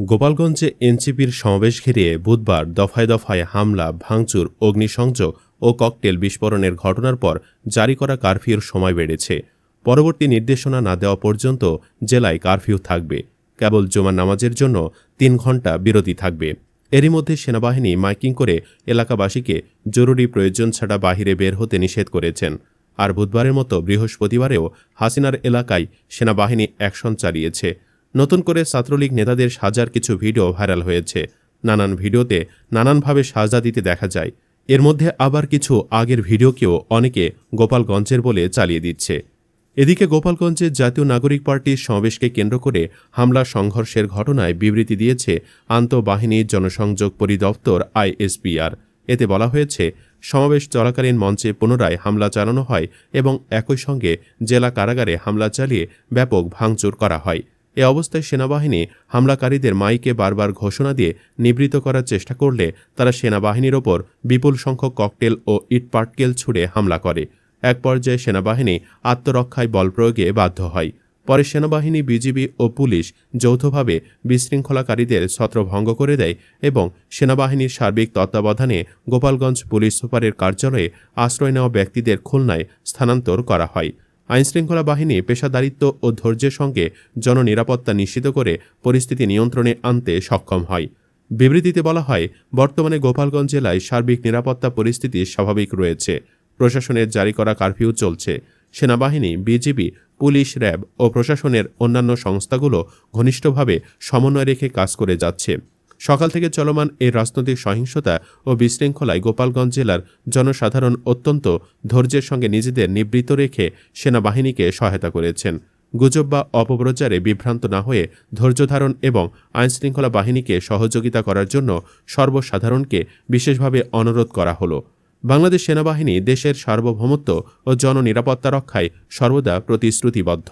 গোপালগঞ্জে এনসিপির সমাবেশ ঘিরিয়ে বুধবার দফায় দফায় হামলা, ভাঙচুর, অগ্নিসংযোগ ও ককটেল বিস্ফোরণের ঘটনার পর জারি করা কারফিউর সময় বেড়েছে। পরবর্তী নির্দেশনা না দেওয়া পর্যন্ত জেলায় কারফিউ থাকবে। কেবল জুমার নামাজের জন্য তিন ঘণ্টা বিরতি থাকবে। এরই মধ্যে সেনাবাহিনী মাইকিং করে এলাকাবাসীকে জরুরি প্রয়োজন ছাড়া বাহিরে বের হতে নিষেধ করেছেন। আর বুধবারের মতো বৃহস্পতিবারেও হাসিনার এলাকায় সেনাবাহিনী অ্যাকশন চালিয়েছে। নতুন করে ছাত্রলীগ নেতাদের সাজার কিছু ভিডিও ভাইরাল হয়েছে। নানান ভিডিওতে নানানভাবে সাজা দিতে দেখা যায়। এর মধ্যে আবার কিছু আগের ভিডিওকেও অনেকে গোপালগঞ্জের বলে চালিয়ে দিচ্ছে। এদিকে গোপালগঞ্জে জাতীয় নাগরিক পার্টির সমাবেশকে কেন্দ্র করে হামলা, সংঘর্ষের ঘটনায় বিবৃতি দিয়েছে আন্তঃবাহিনীর জনসংযোগ পরিদপ্তর আইএসপিআর এতে বলা হয়েছে, সমাবেশ চলাকালীন মঞ্চে পুনরায় হামলা চালানো হয় এবং একই সঙ্গে জেলা কারাগারে হামলা চালিয়ে ব্যাপক ভাঙচুর করা হয়। এ অবস্থায় সেনাবাহিনী হামলাকারীদের মাইকে বারবার ঘোষণা দিয়ে নিবৃত করার চেষ্টা করলে তারা সেনাবাহিনীর ওপর বিপুল সংখ্যক ককটেল ও ইটপাটকেল ছুড়ে হামলা করে। এক পর্যায়ে সেনাবাহিনী আত্মরক্ষায় বল প্রয়োগে বাধ্য হয়। পরে সেনাবাহিনী, বিজিবি ও পুলিশ যৌথভাবে বিশৃঙ্খলাকারীদের ছত্রভঙ্গ করে দেয় এবং সেনাবাহিনীর সার্বিক তত্ত্বাবধানে গোপালগঞ্জ পুলিশ সুপারের কার্যালয়ে আশ্রয় নেওয়া ব্যক্তিদের খুলনায় স্থানান্তর করা হয়। আইনশৃঙ্খলা বাহিনী, পেশাদারিত্ব ও ধৈর্যের সঙ্গে জননিরাপত্তা নিশ্চিত করে পরিস্থিতি নিয়ন্ত্রণে আনতে সক্ষম হয়। বিবৃতিতে বলা হয়, বর্তমানে গোপালগঞ্জ জেলায় সার্বিক নিরাপত্তা পরিস্থিতি স্বাভাবিক রয়েছে। প্রশাসনের জারি করা কারফিউ চলছে। সেনাবাহিনী, বিজিবি, পুলিশ, র্যাব ও প্রশাসনের অন্যান্য সংস্থাগুলো ঘনিষ্ঠভাবে সমন্বয় রেখে কাজ করে যাচ্ছে। সকাল থেকে চলমান এই রাজনৈতিক সহিংসতা ও বিশৃঙ্খলায় গোপালগঞ্জ জেলার জনসাধারণ অত্যন্ত ধৈর্যের সঙ্গে নিজেদের নিবৃত রেখে সেনাবাহিনীকে সহায়তা করেছেন। গুজব বা অপপ্রচারে বিভ্রান্ত না হয়ে ধৈর্য ধারণ এবং আইনশৃঙ্খলা বাহিনীকে সহযোগিতা করার জন্য সর্বসাধারণকে বিশেষভাবে অনুরোধ করা হলো। বাংলাদেশ সেনাবাহিনী দেশের সার্বভৌমত্ব ও জননিরাপত্তা রক্ষায় সর্বদা প্রতিশ্রুতিবদ্ধ।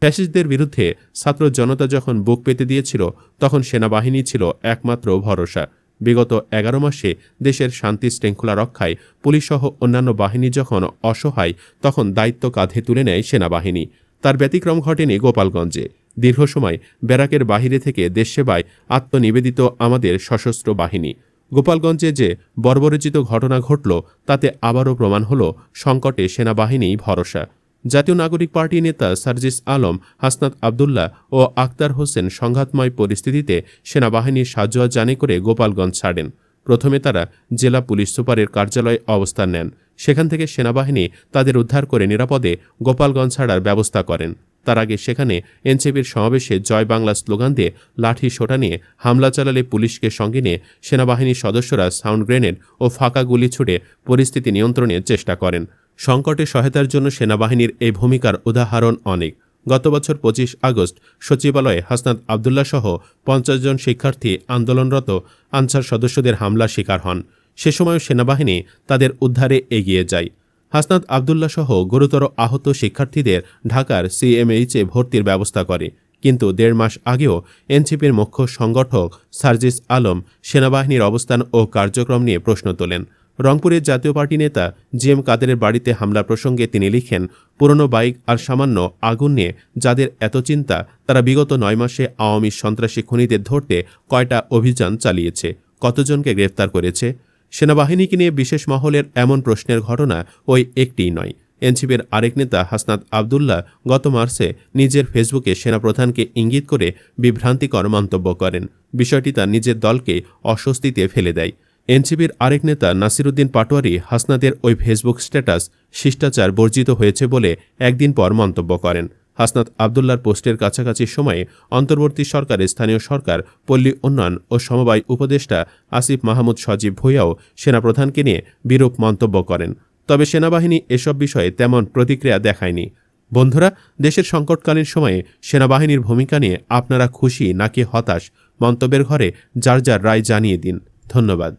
ফ্যাসিস্টদের বিরুদ্ধে ছাত্র জনতা যখন বুক পেতে দিয়েছিল, তখন সেনাবাহিনী ছিল একমাত্র ভরসা। বিগত এগারো মাসে দেশের শান্তি শৃঙ্খলা রক্ষায় পুলিশসহ অন্যান্য বাহিনী যখন অসহায়, তখন দায়িত্ব কাঁধে তুলে নেয় সেনাবাহিনী। তার ব্যতিক্রম ঘটেনি গোপালগঞ্জে। দীর্ঘ সময় ব্যারাকের বাহিরে থেকে দেশ সেবায় আত্মনিবেদিত আমাদের সশস্ত্র বাহিনী। গোপালগঞ্জে যে বর্বরচিত ঘটনা ঘটল, তাতে আবারও প্রমাণ হল সংকটে সেনাবাহিনী ভরসা। জাতীয় নাগরিক পার্টি নেতা সার্জিস আলম, হাসনাত আবদুল্লাহ ও আক্তার হোসেন সংঘাতময় পরিস্থিতিতে সেনাবাহিনীর সাজোয়া জানি করে গোপালগঞ্জ ছাড়েন। প্রথমে তারা জেলা পুলিশ সুপারের কার্যালয়ে অবস্থান নেন। সেখান থেকে সেনাবাহিনী তাদের উদ্ধার করে নিরাপদে গোপালগঞ্জ ছাড়ার ব্যবস্থা করেন। তার আগে সেখানে এনসিপির সমাবেশে জয় বাংলা স্লোগান দিয়ে লাঠি সোটা নিয়ে হামলা চালালে পুলিশকে সঙ্গে নিয়ে সেনাবাহিনীর সদস্যরা সাউন্ড গ্রেনেড ও ফাঁকা গুলি ছুটে পরিস্থিতি নিয়ন্ত্রণের চেষ্টা করেন। সংকটে সহায়তার জন্য সেনাবাহিনীর এই ভূমিকার উদাহরণ অনেক। গত বছর পঁচিশ আগস্ট সচিবালয়ে হাসনাত আবদুল্লা সহ পঞ্চাশ জন শিক্ষার্থী আন্দোলনরত আনসার সদস্যদের হামলার শিকার হন। সে সময় সেনাবাহিনী তাদের উদ্ধারে এগিয়ে যায়। হাসনাত আবদুল্লা সহ গুরুতর আহত শিক্ষার্থীদের ঢাকার সিএমএইচে ভর্তির ব্যবস্থা করে। কিন্তু দেড় মাস আগেও এনসিপির মুখ্য সংগঠক সার্জিস আলম সেনাবাহিনীর অবস্থান ও কার্যক্রম নিয়ে প্রশ্ন তোলেন। রংপুরের জাতীয় পার্টি নেতা জি এম কাদেরের বাড়িতে হামলা প্রসঙ্গে তিনি লিখেন, পুরনো বাইক আর সামান্য আগুন নিয়ে যাদের এত চিন্তা, তারা বিগত নয় মাসে আওয়ামী সন্ত্রাসী খুনিদের ধরতে কয়টা অভিযান চালিয়েছে, কতজনকে গ্রেফতার করেছে? সেনাবাহিনীকে নিয়ে বিশেষ মহলের এমন প্রশ্নের ঘটনা ওই একটিই নয়। এনসিপির আরেক নেতা হাসনাত আবদুল্লাহ গত মার্চে নিজের ফেসবুকে সেনাপ্রধানকে ইঙ্গিত করে বিভ্রান্তিকর মন্তব্য করেন। বিষয়টি তার নিজের দলকে অস্বস্তিতে ফেলে দেয়। এনসিপির আরেক নেতা নাসিরুদ্দিন পাটোয়ারি হাসনাদের ওই ফেসবুক স্ট্যাটাস শিষ্টাচার বর্জিত হয়েছে বলে একদিন পর মন্তব্য করেন। হাসনাত আবদুল্লার পোস্টের কাছাকাছি সময়ে অন্তর্বর্তী সরকারের স্থানীয় সরকার, পল্লী উন্নয়ন ও সমবায় উপদেষ্টা আসিফ মাহমুদ সজীব ভূঁইয়াও সেনাপ্রধানকে নিয়ে বিরূপ মন্তব্য করেন। তবে সেনাবাহিনী এসব বিষয়ে তেমন প্রতিক্রিয়া দেখায়নি। বন্ধুরা, দেশের সংকটকালীন সময়ে সেনাবাহিনীর ভূমিকা নিয়ে আপনারা খুশি নাকি হতাশ? মন্তব্যের ঘরে যার যার রায় জানিয়ে দিন। ধন্যবাদ।